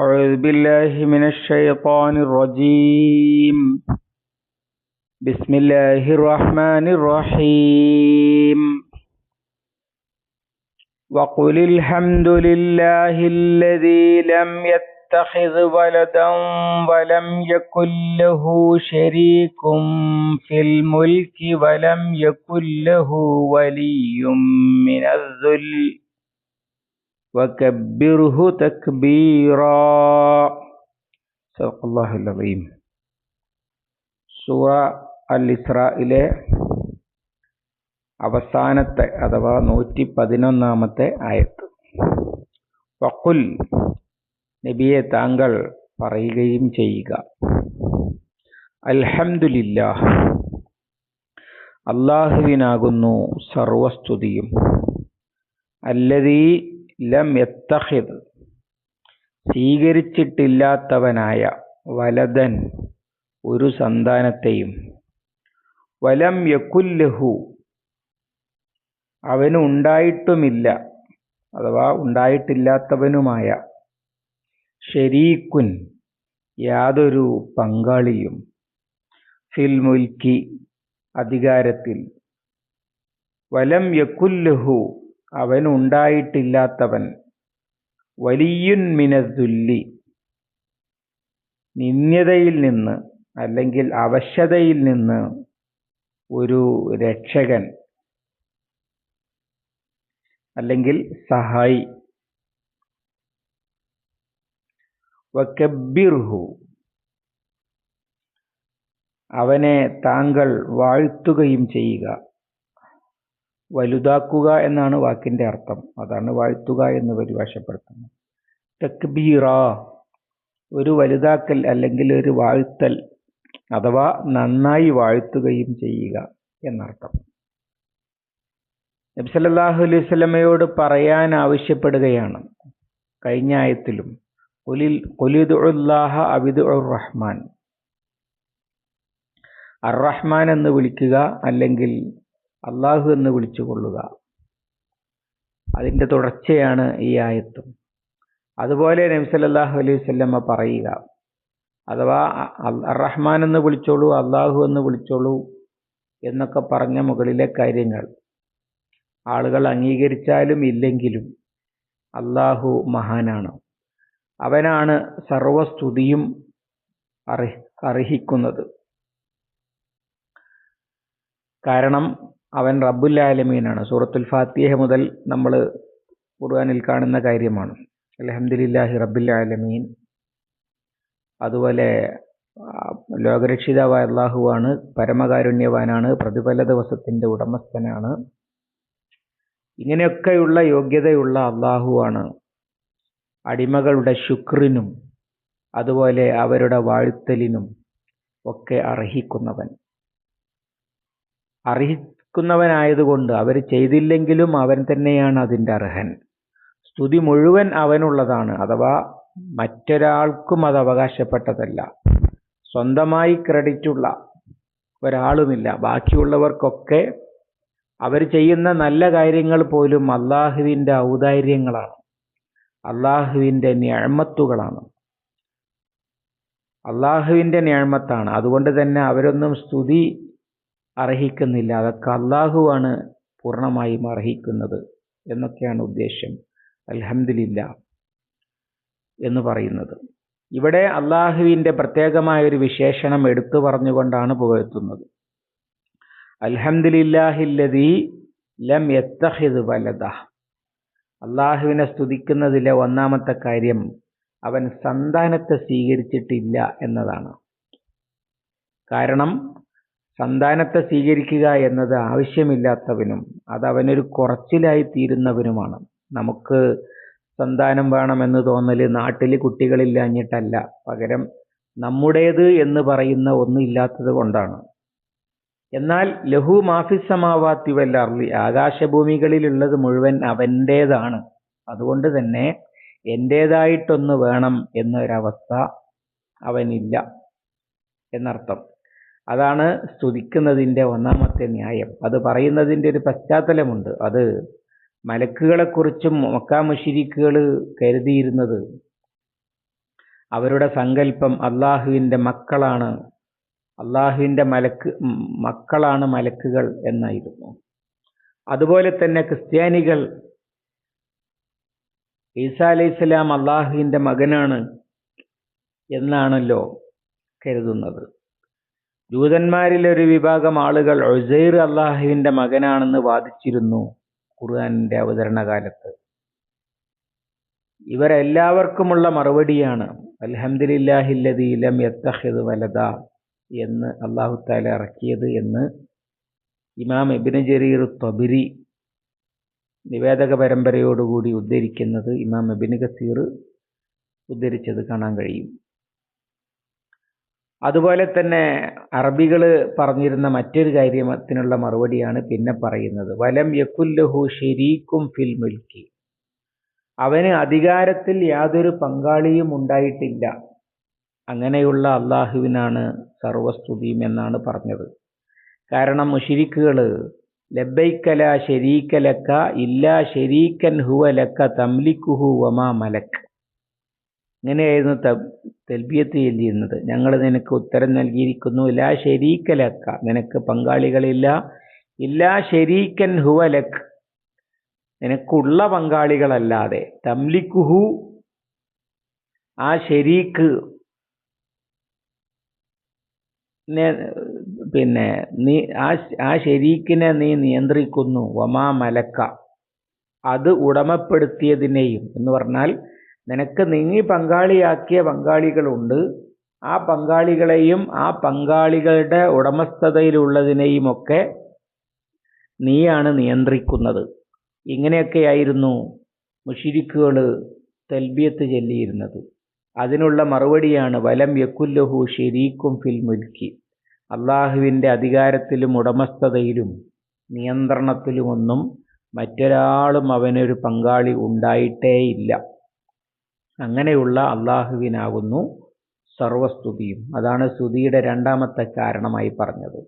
أعوذ بالله من الشيطان الرجيم. بسم الله الرحمن الرحيم. وقل الحمد لله الذي لم يتخذ ولدا ولم يكن له شريك في الملك ولم يكن له ولي من الذل. വക്കബിർഹു തക്ബീറ. സഖുല്ലാഹുലീം സൂറ അൽ ഇസ്രയിലെ അവസാനത്തെ അഥവാ നൂറ്റി പതിനൊന്നാമത്തെ ആയത്ത്. വക്കുൽ നബിയെ താങ്കൾ പറയുകയും ചെയ്യുക. അൽഹംദുലില്ലാ അള്ളാഹുവിനാകുന്നു സർവസ്തുതിയും. അല്ലതീ ലം എത്തഹിദ് സ്വീകരിച്ചിട്ടില്ലാത്തവനായ വലതൻ ഒരു സന്താനത്തെയും വലം യക്കുല്ലഹു അവന് ഉണ്ടായിട്ടുമില്ല അഥവാ ഉണ്ടായിട്ടില്ലാത്തവനുമായ ഷെരീക്കുൻ യാതൊരു പങ്കാളിയും ഫിൽ മുൽക്കി അധികാരത്തിൽ. വലം യക്കുല്ലഹു അവൻ ഉണ്ടായിട്ടില്ലാത്തവൻ വലിയുൻ മിനദുല്ലി നിന്ദ്യതയിൽ നിന്ന് അല്ലെങ്കിൽ അവശതയിൽ നിന്ന് ഒരു രക്ഷകൻ. അല്ലെങ്കിൽ സഹായി. വക്കബിർഹു അവനെ താങ്കൾ വാഴ്ത്തുകയും ചെയ്യുക. വലുതാക്കുക എന്നാണ് വാക്കിന്റെ അർത്ഥം. അതാണ് വാഴ്ത്തുക എന്ന് പരിഭാഷപ്പെടുത്തുന്നത്. തക്ബീറ ഒരു വലുതാക്കൽ അല്ലെങ്കിൽ ഒരു വാഴ്ത്തൽ അഥവാ നന്നായി വാഴ്ത്തുകയും ചെയ്യുക എന്നർത്ഥം. നബ്സല്ലാഹു അലൈഹി സ്വലമയോട് പറയാൻ ആവശ്യപ്പെടുകയാണ്. കഴിഞ്ഞ ആയത്തിലും കുലിൽ കുലിദുല്ലാഹ അബിദ് റഹ്മാൻ അർ റഹ്മാൻ. എന്ന് വിളിക്കുക അല്ലെങ്കിൽ അള്ളാഹു എന്ന് വിളിച്ചുകൊള്ളുക അതിന്റെ തുടർച്ചയാണ് ഈ ആയത്തും. അതുപോലെ നബ്സല്ലാഹു അലൈഹി സ്വല്ലമ്മ പറയുക അഥവാ റഹ്മാൻ എന്ന് വിളിച്ചോളൂ അള്ളാഹു എന്ന് വിളിച്ചോളൂ എന്നൊക്കെ പറഞ്ഞ മുകളിലെ കാര്യങ്ങൾ. ആളുകൾ അംഗീകരിച്ചാലും ഇല്ലെങ്കിലും അള്ളാഹു മഹാനാണ്. അവനാണ് സർവസ്തുതിയും അർഹി അർഹിക്കുന്നത്. കാരണം അവൻ റബ്ബുൽ ആലമീനാണ്. സൂറത്തുൽ ഫാത്തിഹ മുതൽ നമ്മൾ ഖുർആനിൽ കാണുന്ന കാര്യമാണ്. അലഹമുല്ലാഹി റബ്ബുൽ ആലമീൻ. അതുപോലെ ലോകരക്ഷിതാവായ അള്ളാഹുവാണ് പരമകാരുണ്യവാനാണ് പ്രതിഫല ദിവസത്തിന്റെ ഉടമസ്ഥനാണ്. ഇങ്ങനെയൊക്കെയുള്ള യോഗ്യതയുള്ള അള്ളാഹുവാണ്. അടിമകളുടെ ശുക്രിനും അതുപോലെ അവരുടെ വാഴ്ത്തലിനും ഒക്കെ അർഹിക്കുന്നവൻ. അർഹിക്കുന്നവനായതുകൊണ്ട് അവർ ചെയ്തില്ലെങ്കിലും അവൻ തന്നെയാണ് അതിന്റെ അർഹൻ. സ്തുതി മുഴുവൻ അവനുള്ളതാണ് അഥവാ മറ്റൊരാൾക്കും അത് അവകാശപ്പെട്ടതല്ല. സ്വന്തമായി ക്രെഡിറ്റുള്ള ഒരാളുമില്ല ബാക്കിയുള്ളവർക്കൊക്കെ അവർ ചെയ്യുന്ന നല്ല കാര്യങ്ങൾ പോലും അള്ളാഹുവിന്റെ ഔദാര്യങ്ങളാണ്. അള്ളാഹുവിന്റെ ഞാമത്തുകളാണ് അള്ളാഹുവിന്റെ ഞാമത്താണ് അതുകൊണ്ട് തന്നെ അവരൊന്നും സ്തുതി അർഹിക്കുന്നില്ല. അതൊക്കെ അള്ളാഹുവാണ് പൂർണമായും അർഹിക്കുന്നത് എന്നൊക്കെയാണ് ഉദ്ദേശ്യം അലഹമില്ല എന്ന് പറയുന്നത്. ഇവിടെ അള്ളാഹുവിന്റെ പ്രത്യേകമായ ഒരു വിശേഷണം എടുത്തു പറഞ്ഞുകൊണ്ടാണ് പുകഴ്ത്തുന്നത്. അൽഹംദുലില്ലാഹില്ലതി ലം എത്തഹിദ് വലത അള്ളാഹുവിനെ സ്തുതിക്കുന്നതിലെ ഒന്നാമത്തെ കാര്യം അവൻ സന്താനത്തെ സ്വീകരിച്ചിട്ടില്ല എന്നതാണ്. കാരണം സന്താനത്തെ സ്വീകരിക്കുക എന്നത് ആവശ്യമില്ലാത്തവനും അതവനൊരു കുറച്ചിലായി തീരുന്നവനുമാണ്. നമുക്ക് സന്താനം വേണമെന്ന് തോന്നൽ നാട്ടിൽ കുട്ടികളില്ലാഞ്ഞിട്ടല്ല. പകരം നമ്മുടേത് എന്ന് പറയുന്ന ഒന്നില്ലാത്തത് കൊണ്ടാണ്. എന്നാൽ ലഹു മാഫിസമാവാത്തി വല്ലാർലി ആകാശഭൂമികളിലുള്ളത് മുഴുവൻ അവന്റേതാണ് അതുകൊണ്ട് തന്നെ എന്റേതായിട്ടൊന്ന് വേണം എന്നൊരവസ്ഥ അവനില്ല എന്നർത്ഥം. അതാണ് സ്തുതിക്കുന്നതിന്റെ ഒന്നാമത്തെ ന്യായം. അത് പറയുന്നതിന്റെ ഒരു പശ്ചാത്തലമുണ്ട്. അത് മലക്കുകളെക്കുറിച്ചും മക്കാ മുഷിരിക്കുകൾ കരുതിയിരുന്നത് അവരുടെ സങ്കല്പം അള്ളാഹുവിന്റെ മക്കളാണ് അള്ളാഹുവിന്റെ മലക്ക് മക്കളാണ് മലക്കുകൾ എന്നായിരുന്നു. അതുപോലെ തന്നെ ക്രിസ്ത്യാനികൾ ഈസാ അലൈഹി സ്വലാം അള്ളാഹുവിന്റെ മകനാണ് എന്നാണല്ലോ കരുതുന്നത്. ജൂതന്മാരിലെ ഒരു വിഭാഗം ആളുകൾ ഒസൈർ അള്ളാഹുവിന്റെ മകനാണെന്ന് വാദിച്ചിരുന്നു ഖുർആാനിന്റെ അവതരണ കാലത്ത് ഇവരെല്ലാവർക്കുമുള്ള മറുപടിയാണ് അൽഹംദുലില്ലാഹില്ലദീ ലം യത്തഹിദ് വലദ എന്ന് അള്ളാഹു താല ഇറക്കിയത് എന്ന് ഇമാം ഇബിന് ജരീർ തൊബിരി നിവേദക പരമ്പരയോടുകൂടി ഉദ്ധരിക്കുന്നത് ഇമാം ഇബിന് കസീർ ഉദ്ധരിച്ചത് കാണാൻ കഴിയും. അതുപോലെ തന്നെ അറബികൾ പറഞ്ഞിരുന്ന മറ്റൊരു കാര്യത്തിനുള്ള മറുപടിയാണ് പിന്നെ പറയുന്നത്. വലം യക്കുല്ലഹു ഷെരീക്കും ഫിൽ മുൽക്കി. അവന് അധികാരത്തിൽ യാതൊരു പങ്കാളിയും ഉണ്ടായിട്ടില്ല. അങ്ങനെയുള്ള അള്ളാഹുവിനാണ് സർവസ്തുതിയും എന്നാണ് പറഞ്ഞത്. കാരണം മുഷിരിക്കുകൾ ലബൈക്കല ഷെരീക്കലക്ക ഇല്ല ഷെരീക്കൻ ഹുവ ലക്ക തംലിക്കുഹു വമാ മലക്ക് ഇങ്ങനെയായിരുന്നു തൽബിയത്ത് ചെല്ലിയിരുന്നത് ഞങ്ങൾ നിനക്ക് ഉത്തരം നൽകിയിരിക്കുന്നു. ലാ ശരീക്കലക്ക നിനക്ക് പങ്കാളികളില്ല. ഇല്ലാ ശരീക്കൻ ഹുവലക്. നിനക്കുള്ള പങ്കാളികളല്ലാതെ. തംലിക്കുഹു ആ ശരീക്ക് പിന്നെ നീ ആ ആ ശരീക്കിനെ നീ നിയന്ത്രിക്കുന്നു. വമാ മലക്ക. അത് ഉടമപ്പെടുത്തിയതിനെയും എന്ന് പറഞ്ഞാൽ നിനക്ക് നീ പങ്കാളിയാക്കിയ പങ്കാളികളുണ്ട്. ആ പങ്കാളികളെയും ആ പങ്കാളികളുടെ ഉടമസ്ഥതയിലുള്ളതിനെയുമൊക്കെ നീയാണ് നിയന്ത്രിക്കുന്നത്. ഇങ്ങനെയൊക്കെയായിരുന്നു മുഷിരിക്കുകൾ തെൽബിയത്ത് ചൊല്ലിയിരുന്നത്. അതിനുള്ള മറുപടിയാണ് വലം യക്കുല്ലഹു ഷെരീക്കും ഫിൽ മുൽക്കി അള്ളാഹുവിന്റെ അധികാരത്തിലും ഉടമസ്ഥതയിലും നിയന്ത്രണത്തിലുമൊന്നും മറ്റൊരാളും അവനൊരു പങ്കാളി ഉണ്ടായിട്ടേയില്ല. അങ്ങനെയുള്ള അള്ളാഹുവിനാകുന്നു സർവസ്തുതിയും. അതാണ് സ്തുതിയുടെ രണ്ടാമത്തെ കാരണമായി പറഞ്ഞത്.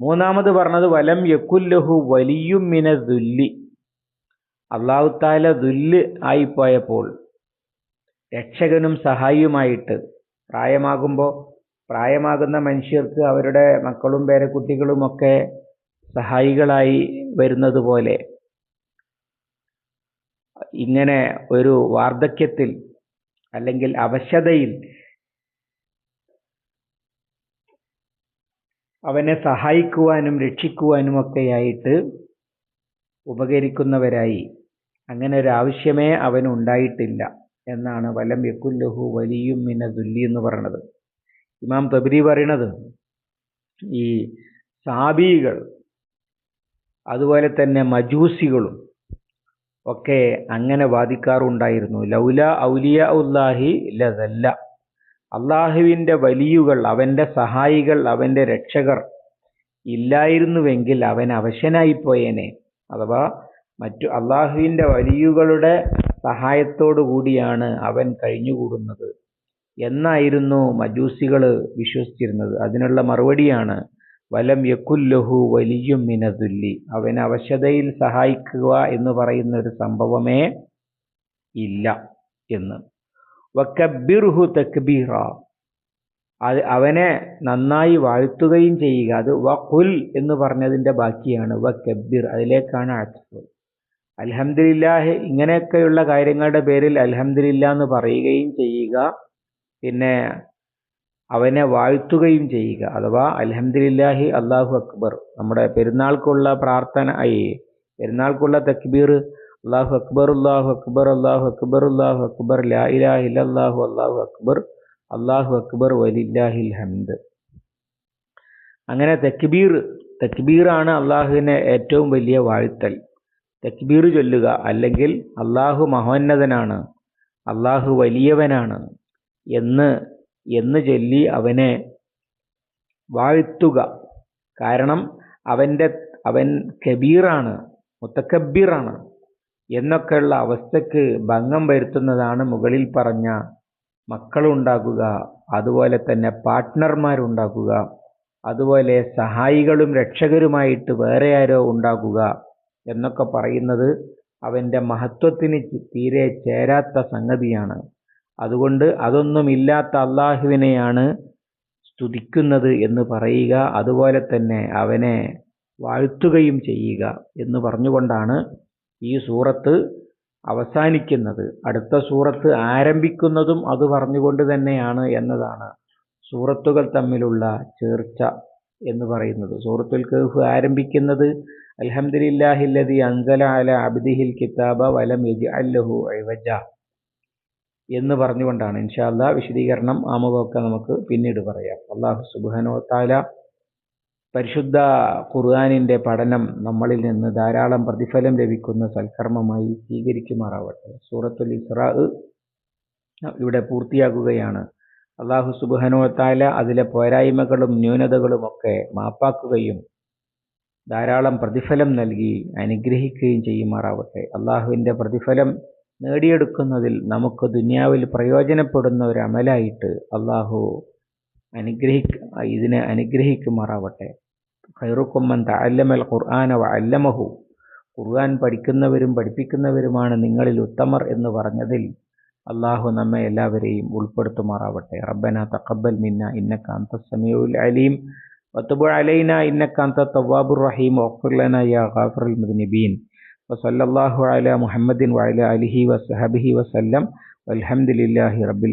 മൂന്നാമത് പറഞ്ഞത് വലം യക്കുല്ലഹു വലിയും മിന ദുല്ലി. അള്ളാഹുത്താല ദുല്ല് ആയിപ്പോയപ്പോൾ രക്ഷകനും സഹായിയുമായിട്ട് പ്രായമാകുമ്പോൾ പ്രായമാകുന്ന മനുഷ്യർക്ക് അവരുടെ മക്കളും പേരക്കുട്ടികളുമൊക്കെ സഹായികളായി വരുന്നത് പോലെ ഇങ്ങനെ ഒരു വാർദ്ധക്യത്തിൽ അല്ലെങ്കിൽ അവശതയിൽ അവനെ സഹായിക്കുവാനും രക്ഷിക്കുവാനും രക്ഷിക്കുവാനുമൊക്കെയായിട്ട് ഉപകരിക്കുന്നവരായി. അങ്ങനെ ഒരു ആവശ്യമേ അവനുണ്ടായിട്ടില്ല എന്നാണ് വലം യക്കുല്ലഹു വലിയും മിന ദുല്ലി എന്ന് പറയണത്. ഇമാം തബരി പറയണത് ഈ സാബികൾ അതുപോലെ തന്നെ മജൂസികളും ഒക്കെ അങ്ങനെ വാദിക്കാറുണ്ടായിരുന്നു. ലൗല ഔലിയ ഉല്ലാഹി ലതല്ല അള്ളാഹുവിന്റെ വലിയുകൾ അവന്റെ സഹായികൾ അവന്റെ രക്ഷകർ ഇല്ലായിരുന്നുവെങ്കിൽ അവൻ അവശനായിപ്പോയേനെ. അഥവാ മറ്റു അള്ളാഹുവിന്റെ വലിയുകളുടെ സഹായത്തോടു കൂടിയാണ് അവൻ കഴിഞ്ഞുകൂടുന്നത്. എന്നായിരുന്നു മജൂസികൾ വിശ്വസിച്ചിരുന്നത്. അതിനുള്ള മറുപടിയാണ് വലം യക്കുല്ലഹു വലിയും മിനതുല്ലി അവൻ അവശതയിൽ സഹായിക്കുക എന്ന് പറയുന്ന ഒരു സംഭവമേ ഇല്ല എന്ന്. വക്കബിർഹു തക്ബീറ. അത് അവനെ നന്നായി വാഴ്ത്തുകയും ചെയ്യുക. അത് വഖുൽ എന്ന് പറഞ്ഞതിന്റെ ബാക്കിയാണ്. വക്കബിർ. അതിലേക്കാണ് അച്ഛൻ അലഹമ്മദില്ലാഹ് ഇങ്ങനെയൊക്കെയുള്ള കാര്യങ്ങളുടെ പേരിൽ അലഹമ്മദില്ല എന്ന് പറയുകയും ചെയ്യുക. പിന്നെ അവനെ വാഴ്ത്തുകയും ചെയ്യുക. അഥവാ അൽഹംദുലില്ലാഹി അള്ളാഹു അക്ബർ. നമ്മുടെ പെരുന്നാൾക്കുള്ള പ്രാർത്ഥന ഐ പെരുന്നാൾക്കുള്ള തക്ബീർ അള്ളാഹു അക്ബർ അള്ളാഹു അക്ബർ അള്ളാഹു അക്ബർ അള്ളാഹു അക്ബർ ലാ ഇലാഹ ഇല്ലല്ലാഹു അള്ളാഹു അക്ബർ അള്ളാഹു അക്ബർ വലില്ലാഹിൽ ഹംദ്. അങ്ങനെ തക്ബീർ തക്ബീറാണ് അള്ളാഹുവിനെ ഏറ്റവും വലിയ വാഴ്ത്തൽ. തക്ബീർ ചൊല്ലുക അല്ലെങ്കിൽ അള്ളാഹു മഹോന്നതനാണ് അള്ളാഹു വലിയവനാണ് എന്ന് എന്ന് ചൊല്ലി അവനെ വാഴ്ത്തുക. കാരണം അവന്റെ അവൻ കബീറാണ് മുത്തക്കബീറാണ് എന്നൊക്കെയുള്ള അവസ്ഥക്ക് ഭംഗം വരുത്തുന്നതാണ് മുകളിൽ പറഞ്ഞ മക്കളുണ്ടാക്കുക അതുപോലെ തന്നെ പാർട്ട്ണർമാരുണ്ടാക്കുക അതുപോലെ സഹായികളും രക്ഷകരുമായിട്ട് വേറെ ആരോ ഉണ്ടാക്കുക എന്നൊക്കെ പറയുന്നത് അവന്റെ മഹത്വത്തിന് തീരെ ചേരാത്ത സംഗതിയാണ്. അതുകൊണ്ട് അതൊന്നുമില്ലാത്ത അള്ളാഹുവിനെയാണ് സ്തുതിക്കുന്നത് എന്ന് പറയുക. അതുപോലെ തന്നെ അവനെ വാഴ്ത്തുകയും ചെയ്യുക എന്ന് പറഞ്ഞുകൊണ്ടാണ് ഈ സൂറത്ത് അവസാനിക്കുന്നത്. അടുത്ത സൂറത്ത് ആരംഭിക്കുന്നതും അത് പറഞ്ഞുകൊണ്ട് തന്നെയാണ് എന്നതാണ് സൂറത്തുകൾ തമ്മിലുള്ള ചേർച്ച എന്ന് പറയുന്നത്. സൂറത്തുൽ കഹ്ഫ് ആരംഭിക്കുന്നത് അൽഹംദുലില്ലാഹില്ലദി അൻസല അല അബ്ദിഹിൽ കിതാബ വലം അല്ലഹു ഇവജ എന്ന് പറഞ്ഞുകൊണ്ടാണ്. ഇൻഷാല്ല വിശദീകരണം ആമുഖമൊക്കെ നമുക്ക് പിന്നീട് പറയാം. അള്ളാഹു വതആല പരിശുദ്ധ ഖുർആനിന്റെ പഠനം നമ്മളിൽ നിന്ന് ധാരാളം പ്രതിഫലം ലഭിക്കുന്ന സൽക്കർമ്മമായി സ്വീകരിക്കുമാറാവട്ടെ. സൂറത്തുൽ ഇസ്രാ ഇവിടെ പൂർത്തിയാകുകയാണ് അള്ളാഹു വതആല അതിലെ പോരായ്മകളും ന്യൂനതകളും ഒക്കെ മാപ്പാക്കുകയും ധാരാളം പ്രതിഫലം നൽകി അനുഗ്രഹിക്കുകയും ചെയ്യുമാറാവട്ടെ. അള്ളാഹുവിന്റെ പ്രതിഫലം നേടിയെടുക്കുന്നതിൽ നമുക്ക് ദുനിയാവിൽ പ്രയോജനപ്പെടുന്ന ഒരു അമലായിട്ട് അള്ളാഹു അനുഗ്രഹിക്ക ഇതിനെ അനുഗ്രഹിക്കുമാറാവട്ടെ. ഖൈറുക്കുമ്മൻ തഅല്ലമൽ ഖുർആന അല്ലമഹു ഖുർആൻ പഠിക്കുന്നവരും പഠിപ്പിക്കുന്നവരുമാണ് നിങ്ങളിൽ ഉത്തമർ എന്ന് പറഞ്ഞതിൽ അള്ളാഹു നമ്മെ എല്ലാവരെയും ഉൾപ്പെടുത്തുമാറാവട്ടെ. റബ്ബന തഖബ്ബൽ മിന്ന ഇന്നക അൻത അലീം. വതുബ് അലൈന ഇന്നക അൻത റഹീം. വഗ്ഫിർ ലനാ യാ ഗാഫിറുൽ മുദ്നിബീൻ. വസല്ലല്ലാഹു അല മുഹമ്മദിൻ വഅലാ അലിഹി വസഹബിഹി വസല്ലം വൽഹംദുലില്ലാഹി റബ്ബിൽ